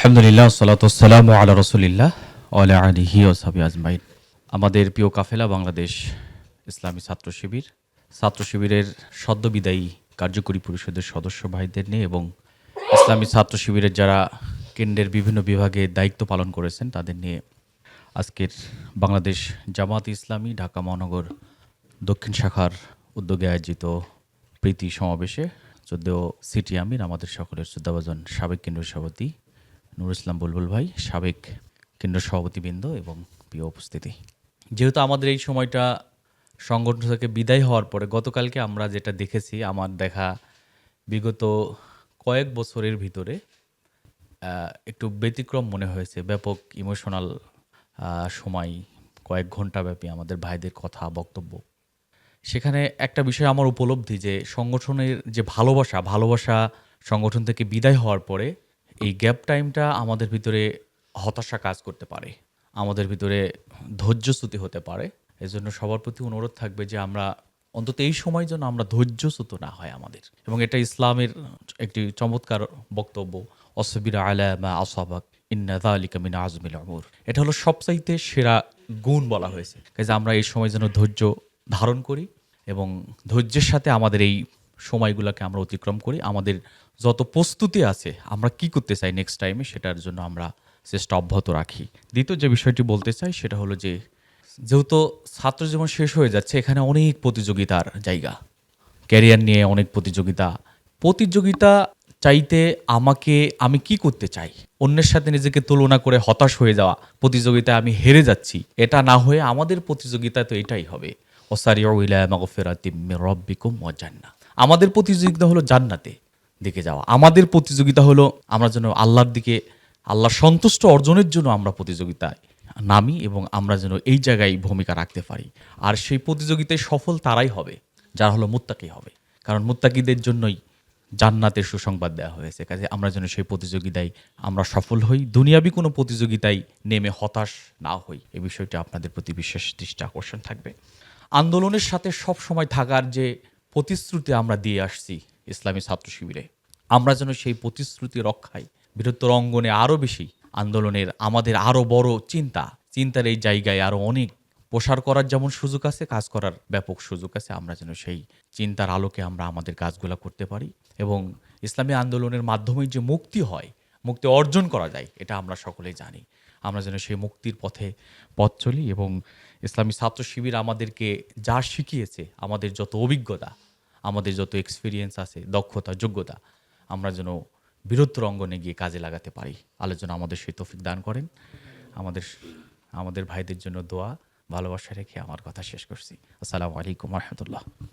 আলহামদুলিল্লাহ সালাতাম আল্লাহ রসুলিল্লাহ আলা আলিহি ও সাবি আজমাইন। আমাদের প্রিয় কাফেলা বাংলাদেশ ইসলামী ছাত্র শিবির, ছাত্র শিবিরের সদ্য বিদায়ী কার্যকরী পরিষদের সদস্য ভাইদের নিয়ে এবং ইসলামী ছাত্র শিবিরের যারা কেন্দ্রের বিভিন্ন বিভাগে দায়িত্ব পালন করেছেন তাদের নিয়ে আজকের বাংলাদেশ জামাত ইসলামী ঢাকা মহানগর দক্ষিণ শাখার উদ্যোগে আয়োজিত প্রীতি সমাবেশে যদিও সিটি আমির আমাদের সকলের শ্রদ্ধাভাজন সাবেক কেন্দ্রীয় সভাপতি নুর ইসলাম বুলবুল ভাই, সাবেক কেন্দ্র সভাপতিবৃন্দ এবং প্রিয় উপস্থিতি। যেহেতু আমাদের এই সময়টা সংগঠন থেকে বিদায় হওয়ার পরে গতকালকে আমরা যেটা দেখেছি, আমার দেখা বিগত কয়েক বছরের ভিতরে একটু ব্যতিক্রম মনে হয়েছে, ব্যাপক ইমোশনাল সময়, কয়েক ঘণ্টা ব্যাপী আমাদের ভাইদের কথা, বক্তব্য। সেখানে একটা বিষয় আমার উপলব্ধি যে সংগঠনের যে ভালোবাসা ভালোবাসা সংগঠন থেকে বিদায় হওয়ার পরে এই গ্যাপ টাইমটা আমাদের ভিতরে হতাশা কাজ করতে পারে। আমাদের ভিতরে ধৈর্যচ্যুতি হতে পারে। এজন্য সবার প্রতি অনুরোধ থাকবে যে আমরা অন্তত এই সময় যেন আমরা ধৈর্যচ্যুত না হয় আমাদের। এবং এটা ইসলামের একটি চমৎকার বক্তব্য, অসবির আলামা আসাবাক, ইন্না আলিকা মিন আজমিল আমর এটা হলো সবচাইতে সেরা গুণ বলা হয়েছে। কাজে আমরা এই সময় যেন ধৈর্য ধারণ করি এবং ধৈর্যের সাথে আমাদের এই সময়গুলোকে আমরা অতিক্রম করি। আমাদের যত প্রস্তুতি আছে, আমরা কি করতে চাই নেক্সট টাইমে সেটার জন্য আমরা চেষ্টা অব্যাহত রাখি। দ্বিতীয় যে বিষয়টি বলতে চাই সেটা হলো যে, যেহেতু ছাত্র জীবন শেষ হয়ে যাচ্ছে, এখানে অনেক প্রতিযোগিতার জায়গা। ক্যারিয়ার নিয়ে অনেক প্রতিযোগিতা। প্রতিযোগিতা চাইতে আমাকে, আমি কি করতে চাই? অন্যের সাথে নিজেকে তুলনা করে হতাশ হয়ে যাওয়া প্রতিযোগিতায় আমি হেরে যাচ্ছি। এটা না হয়ে আমাদের প্রতিযোগিতা তো এটাই হবে। ওসারিয়া ইলা মাগফিরাতিম মির রাব্বিকুম ওয়া আমাদের প্রতিযোগিতা হলো জান্নাতে। দিকে যাওয়া। আমাদের প্রতিযোগিতা হলো আমরা যেন আল্লাহর দিকে, আল্লাহর সন্তুষ্ট অর্জনের জন্য আমরা প্রতিযোগিতায় নামি এবং আমরা যেন এই জায়গায় ভূমিকা রাখতে পারি। আর সেই প্রতিযোগিতায় সফল তারাই হবে, যারা হলো মুত্তাকি হবে। কারণ মুত্তাকিদের জন্যই জান্নাতের সুসংবাদ দেওয়া হয়েছে। কাজে আমরা যেন সেই প্রতিযোগিতায় আমরা সফল হই, দুনিয়াবি কোনো প্রতিযোগিতায় নেমে হতাশ না হই। এই বিষয়টি আপনাদের প্রতি বিশেষ দৃষ্টি আকর্ষণ থাকবে। আন্দোলনের সাথে সব সময় থাকার যে প্রতিশ্রুতি আমরা দিয়ে আসছি ইসলামী ছাত্র শিবিরে। আমরা যেন সেই প্রতিশ্রুতি রক্ষায় বৃহত্তর অঙ্গনে আরও বেশি আন্দোলনের আমাদের আরও বড় চিন্তা, চিন্তার এই জায়গায় আরও অনেক প্রসার করার যেমন সুযোগ আছে, কাজ করার ব্যাপক সুযোগ আছে, আমরা যেন সেই চিন্তার আলোকে আমরা আমাদের কাজগুলো করতে পারি এবং ইসলামী আন্দোলনের মাধ্যমে যে মুক্তি হয়, মুক্তি অর্জন করা যায়, এটা আমরা সকলেই জানি। আমরা যেন সেই মুক্তির পথে পথ চলি এবং ইসলামী ছাত্র শিবির আমাদেরকে যা শিখিয়েছে, আমাদের যত অভিজ্ঞতা আমাদের যত এক্সপিরিয়েন্স আছে, দক্ষতা, যোগ্যতা, আমরা যেন বীরত্বর অঙ্গনে গিয়ে কাজে লাগাতে পারি। আলোচনা আমাদের সেই তৌফিক দান করেন। আমাদের আমাদের ভাইদের জন্য দোয়া, ভালোবাসা রেখে আমার কথা শেষ করছি। আসসালামু আলাইকুম রহমতুল্লাহ।